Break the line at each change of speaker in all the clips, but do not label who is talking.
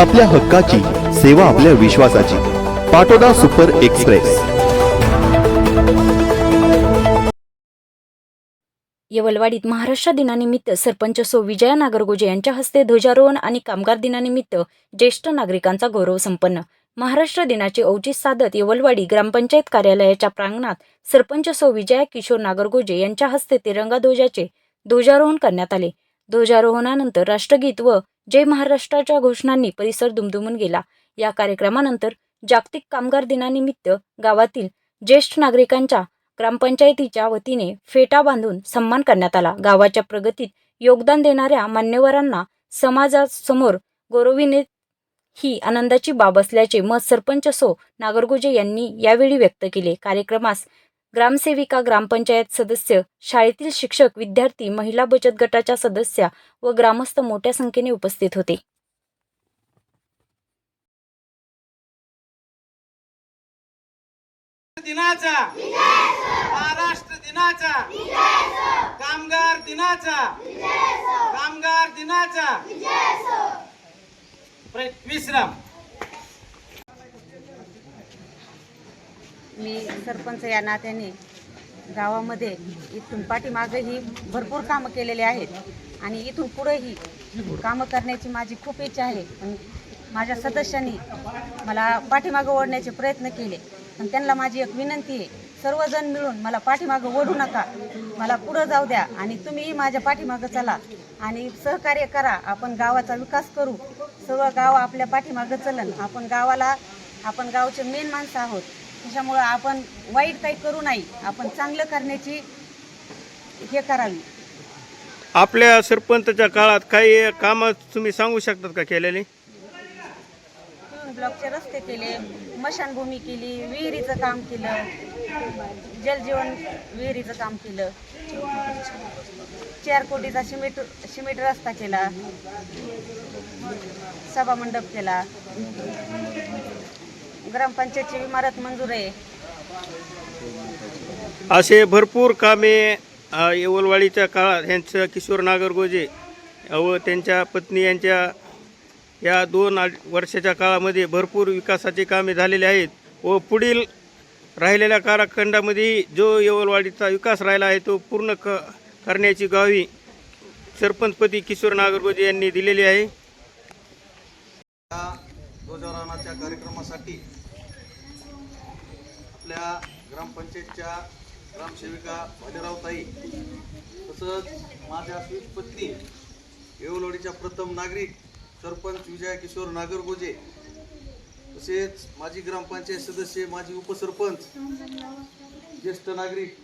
आपल्या हक्काची सेवा आपल्या विश्वासाची. Patoda super express.
येवलवाडीत महाराष्ट्र दिनानिमित्त सरपंच सो विजया नागरगोजे यांच्या हस्ते ध्वजारोहण आणि कामगार दिनानिमित्त ज्येष्ठ नागरिकांचा गौरव संपन्न. महाराष्ट्र दिनाचे औचित साधत येवलवाडी ग्रामपंचायत कार्यालयाच्या प्रांगणात सरपंच सो विजया किशोर नागरगोजे यांच्या हस्ते तिरंगा ध्वजाचे ध्वजारोहण करण्यात आले. ध्वजारोहणानंतर राष्ट्रगीत व जय महाराष्ट्राच्या घोषणांनी परिसर दुमदुमून गेला. या कार्यक्रमानंतर जागतिक कामगार दिनानिमित्त गावातील ज्येष्ठ नागरिकांच्या ग्रामपंचायतीच्या वतीने फेटा बांधून सन्मान करण्यात आला. गावाच्या प्रगतीत योगदान देणाऱ्या मान्यवरांना समाजासमोर गौरविणे ही आनंदाची बाब असल्याचे मत सरपंच सो नागरगोजे यांनी यावेळी व्यक्त केले. कार्यक्रमास ग्रामसेविका ग्रामपंचायत सदस्य शाळेतील शिक्षक विद्यार्थी महिला बचत गटाच्या सदस्या व ग्रामस्थ मोठ्या संख्येने उपस्थित होते.
दिनाचा महाराष्ट्र दिनाचा कामगार दिनाचा कामगार दिनाचा विश्राम.
मी सरपंच या नात्याने गावामध्ये इथून पाठीमागंही भरपूर कामं केलेली आहेत. आणि इथून पुढेही कामं करण्याची माझी खूप इच्छा आहे. पण माझ्या सदस्यांनी मला पाठीमागं ओढण्याचे प्रयत्न केले. पण त्यांना माझी एक विनंती आहे सर्वजण मिळून मला पाठीमागं ओढू नका. मला पुढं जाऊ द्या आणि तुम्हीही माझ्या पाठीमागं चला आणि सहकार्य करा. आपण गावाचा विकास करू. सर्व गाव आपल्या पाठीमागं चलन. आपण गावाला आपण गावचे मेन माणसं आहोत. त्याच्यामुळं आपण वाईट काही करू नाही. आपण चांगलं करण्याची हे करावी.
आपल्या सरपंचच्या काळात काही कामं तुम्ही सांगू शकतात का केलेली?
ब्लॉकचे रस्ते केले मशानभूमी केली विहिरीचं काम केलं जलजीवन विहिरीचं काम केलं. चार कोटीचा सिमेंट सिमेंट रस्ता केला. सभामंडप केला. ग्रामपंचायतची इमारत मंजूर आहे.
असे भरपूर कामे अ, येवलवाडीच्या काळात ह्यांचं किशोर नागरगोजे व त्यांच्या पत्नी यांच्या या दोन वर्षाच्या काळामध्ये भरपूर विकासाची कामे झालेली आहेत व पुढील राहिलेल्या कालखंडामध्ये जो येवलवाडीचा विकास राहिला आहे तो पूर्ण क करण्याची गावी सरपंचपदी किशोर नागरगोजे यांनी दिलेली आहे.
या ध्वजारोहणाच्या कार्यक्रमासाठी आपल्या ग्रामपंचायतच्या ग्रामसेविका भालेरावताई तसंच माझ्या स्वीट पत्नी येवलवाडीच्या प्रथम नागरिक सरपंच विजय किशोर नागरगोजे तसेच माजी ग्रामपंचायत सदस्य माजी उपसरपंच ज्येष्ठ नागरिक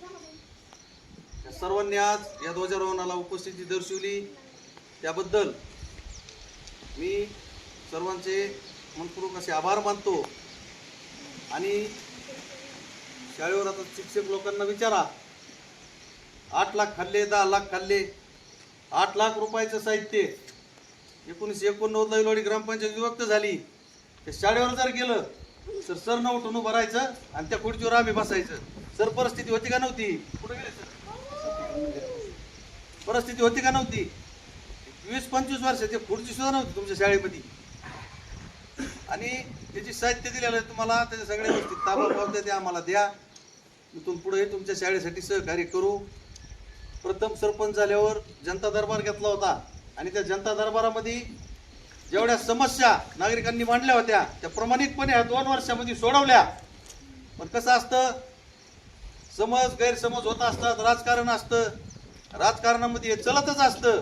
या सर्वांनी आज या ध्वजारोहणाला उपस्थिती दर्शवली. त्याबद्दल मी सर्वांचे मनपूर्वक असे आभार मानतो आणि शाळेवर आता शिक्षक लोकांना विचारा. आठ लाख खाल्ले दहा लाख खाल्ले. आठ लाख रुपयाचं साहित्य. एकोणीसशे एकोणनव्वदला विलवाडी ग्रामपंचायत विभक्त झाली. त्या शाळेवर जर गेलं तर सर न उठून उभं राहायचं आणि त्या खुर्चीवर आम्ही बसायचं. सर परिस्थिती होती का नव्हती? कुठे गेले सर? परिस्थिती होती का नव्हती? वीस पंचवीस वर्षाची खुर्ची सुद्धा नव्हती तुमच्या शाळेमध्ये. आणि त्याची साहित्य दिलेलं आहे तुम्हाला त्याच्या सगळ्या गोष्टी ताबा पावत्या त्या आम्हाला द्या. इथून पुढे तुमच्या शाळेसाठी सहकार्य करू. प्रथम सरपंच झाल्यावर जनता दरबार घेतला होता आणि त्या जनता दरबारामध्ये जेवढ्या समस्या नागरिकांनी मांडल्या होत्या त्या प्रमाणितपणे ह्या दोन वर्षामध्ये सोडवल्या. पण कसं असतं समज गैरसमज होत असतात राजकारण असतं. राजकारणामध्ये हे चलतच असतं.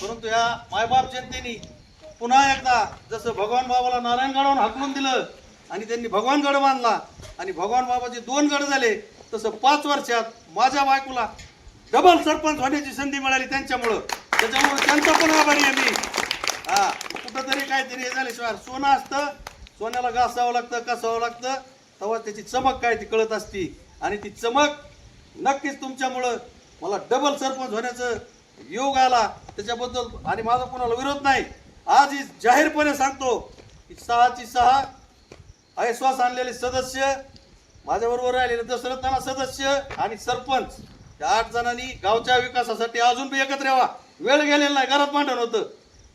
परंतु ह्या मायबाप जनतेने पुन्हा एकदा जसं भगवान बाबाला नारायणगडावरून हकलून दिलं आणि त्यांनी भगवान गड बांधला आणि भगवान बाबाचे दोन गड झाले तसं पाच वर्षात माझ्या बायकोला डबल सरपंच होण्याची संधी मिळाली त्यांच्यामुळं. त्याच्यामुळे त्यांचा पण आभारी आहे मी. हा कुठंतरी काहीतरी हे झाल्याशिवाय सोनं असतं सोन्याला घासावं लागतं कसावं लागतं तेव्हा त्याची चमक काय ती कळत असती. आणि ती चमक नक्कीच तुमच्यामुळं मला डबल सरपंच होण्याचं योग आला. त्याच्याबद्दल आणि माझा कोणाला विरोध नाही. आज ही जाहीरपणे सांगतो की सहाची सहा ऐश्वास आणलेले सदस्य माझ्याबरोबर राहिलेले दशरथ नाना सदस्य आणि सरपंच. या आठ जणांनी गावच्या विकासासाठी अजून बी एकत्र यावा. वेळ गेलेला नाही घरात भांडण होतं.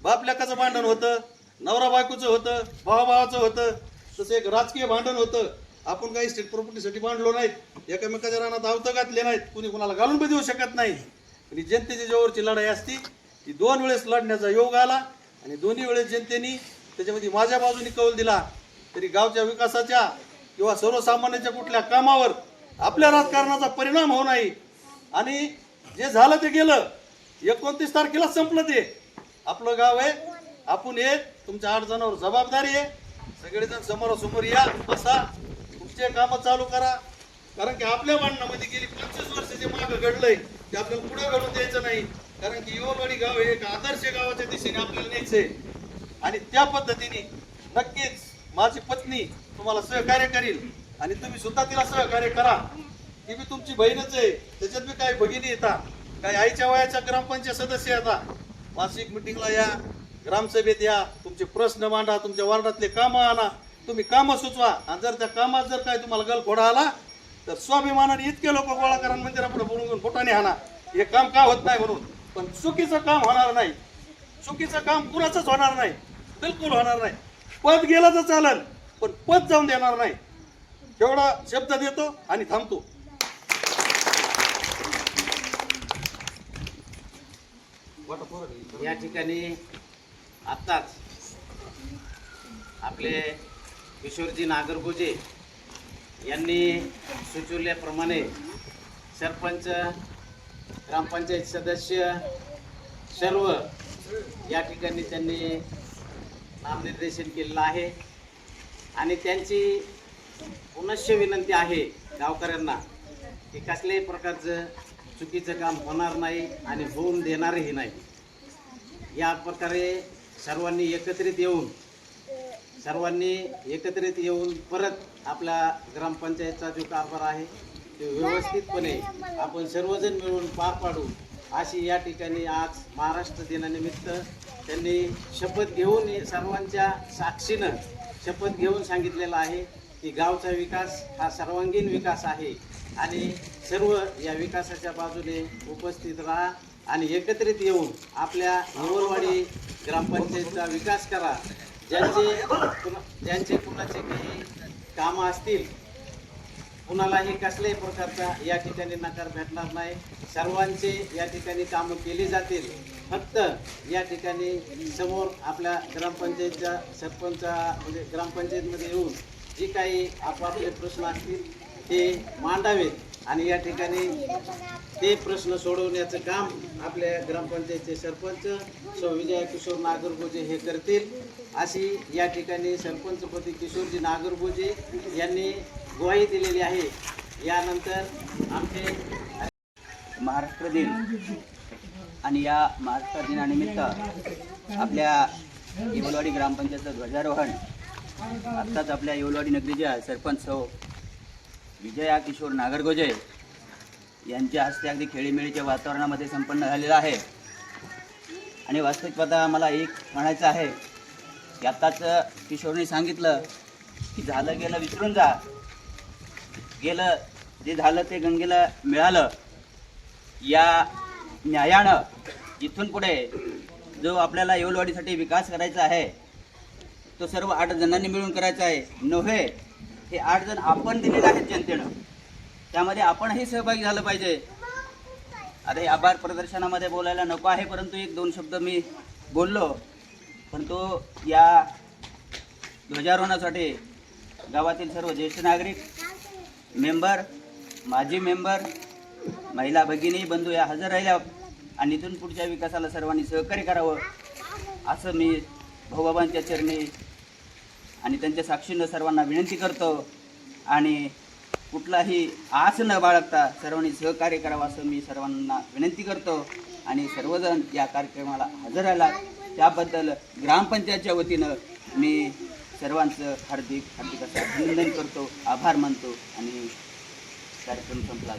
बाप लेकाचं भांडण होतं नवरा बायकोचं होतं भावाभावाचं होतं. तसं एक राजकीय भांडण होतं. आपण काही स्टेट प्रॉपर्टीसाठी भांडलो नाहीत. एकामेकाच्या रानात आवतं घातले नाहीत. कुणी कुणाला घालून बी देऊ शकत नाही. आणि जनतेची जोवरची लढाई असती ती दोन वेळेस लढण्याचा योग आला आणि दोन्ही वेळेस जनतेने त्याच्यामध्ये माझ्या बाजूने कौल दिला तरी गावच्या विकासाच्या किंवा सर्वसामान्यांच्या कुठल्या कामावर आपल्या राजकारणाचा परिणाम होऊ नाही. आणि जे झालं ते गेलं. एकोणतीस तारखेला संपलं ते. आपलं गाव आहे आपण येत तुमच्या आठ जणांवर जबाबदारी आहे. सगळेजण समोरासमोर या बसा. तुमचे कामं चालू करा. कारण की आपल्या मांडणामध्ये गेली पंचवीस वर्ष जे मागं घडलंय ते आपल्याला पुढे घडून द्यायचं नाही. कारण की युववाडी गाव हे एक आदर्श गावाच्या दिशेने आपल्याला न्यायचंय आणि त्या पद्धतीने नक्कीच माझी पत्नी तुम्हाला सहकार्य करील आणि तुम्ही सुद्धा तिला सहकार्य करा. ही बी तुमची बहीणच आहे. त्याच्यात बी काही भगिनी येतात काही आईच्या वयाच्या ग्रामपंचायत सदस्य येतात मासिक मिटिंगला या ग्रामसभेत या तुमचे प्रश्न मांडा तुमच्या वार्डातले कामं आणा. तुम्ही कामं सुचवा. आणि जर त्या कामात जर काय तुम्हाला गलफोडा आला तर स्वाभिमानाने इतके लोक गोळा करा मंदिरापुढे बोलून बोटाने आणा हे काम का होत नाही म्हणून? पण चुकीचं काम होणार नाही. चुकीचं काम कुणाचंच होणार नाही. बिलकुल होणार नाही. पद गेलं तर चालेल पण पद जाऊन देणार नाही. एवढा शब्द देतो आणि थांबतो.
या ठिकाणी आत्ताच आपले किशोरजी नागरगोजे यांनी सुचवल्याप्रमाणे सरपंच ग्रामपंचायत सदस्य सर्व या ठिकाणी त्यांनी नामनिर्देशन केलेलं आहे. आणि त्यांची पुनश्च विनंती आहे गावकऱ्यांना की कसल्याही प्रकारचं चुकीचं काम होणार नाही आणि होऊन देणारही नाही. या प्रकारे सर्वांनी एकत्रित येऊन सर्वांनी एकत्रित येऊन परत आपल्या ग्रामपंचायतचा जो कारभार आहे ते व्यवस्थितपणे आपण सर्वजण मिळून पार पाडू अशी या ठिकाणी आज महाराष्ट्र दिनानिमित्त त्यांनी शपथ घेऊन सर्वांच्या साक्षीनं शपथ घेऊन सांगितलेलं आहे की गावचा विकास हा सर्वांगीण विकास आहे आणि सर्व या विकासाच्या बाजूने उपस्थित राहा आणि एकत्रित येऊन आपल्या नवरवाडी ग्रामपंचायतचा विकास करा. ज्यांचे ज्यांचे कुणाचे काही कामं असतील कुणालाही कसल्याही प्रकारचा या ठिकाणी नकार भेटणार नाही. सर्वांचे या ठिकाणी कामं केली जातील. फक्त या ठिकाणी समोर आपल्या ग्रामपंचायतच्या सरपंच म्हणजे ग्रामपंचायतमध्ये येऊन जी काही आपापले प्रश्न असतील ते मांडावेत आणि या ठिकाणी ते प्रश्न सोडवण्याचं काम आपल्या ग्रामपंचायतचे सरपंच सौ विजय किशोर नागरगोजे हे करतील. अशी या ठिकाणी सरपंचपती किशोरजी नागरगोजे यांनी ग्वाही दिलेली आहे. यानंतर आमचे
महाराष्ट्र दिन आणि या महाराष्ट्र दिनानिमित्त आपल्या येवलवाडी ग्रामपंचायतचं ध्वजारोहण आत्ताच आपल्या येवलवाडी नगरीच्या सरपंच सौ विजया किशोर नागरगोजे यांच्या हस्ते अगदी खेळीमेळीच्या वातावरणामध्ये संपन्न झालेलं आहे. आणि वास्तविक मला एक म्हणायचं आहे की आत्ताच किशोरने सांगितलं की झालं गेलं विसरून जा. गेलं जे झालं ते गंगेला मिळालं. या न्यायानं इथून पुढे जो आपल्याला येवलवाडीसाठी विकास करायचा आहे तो सर्व आठ जणांनी मिळून करायचा आहे. नव्हे हे आठ जण आपण दिलेले आहेत जनतेनं. त्यामध्ये आपणही सहभागी झालं पाहिजे. अरे आभार प्रदर्शनामध्ये बोलायला नको आहे परंतु एक दोन शब्द मी बोललो. परंतु या ध्वजारोहणासाठी गावातील सर्व ज्येष्ठ नागरिक मेंबर माजी मेंबर महिला भगिनी बंधू या हजर राहिल्या आणि इथून पुढच्या विकासाला सर्वांनी सहकार्य करावं असं मी भाऊबाबांच्या चरणी आणि त्यांच्या साक्षीनं सर्वांना विनंती करतो. आणि कुठलाही आस न बाळगता सर्वांनी सहकार्य करावं असं मी सर्वांना विनंती करतो. आणि सर्वजण या कार्यक्रमाला हजर राहिला. त्याबद्दल ग्रामपंचायतच्या वतीनं मी सर्वांचं हार्दिक हार्दिक असं अभिनंदन करतो आभार मानतो आणि कार्यक्रम संपला.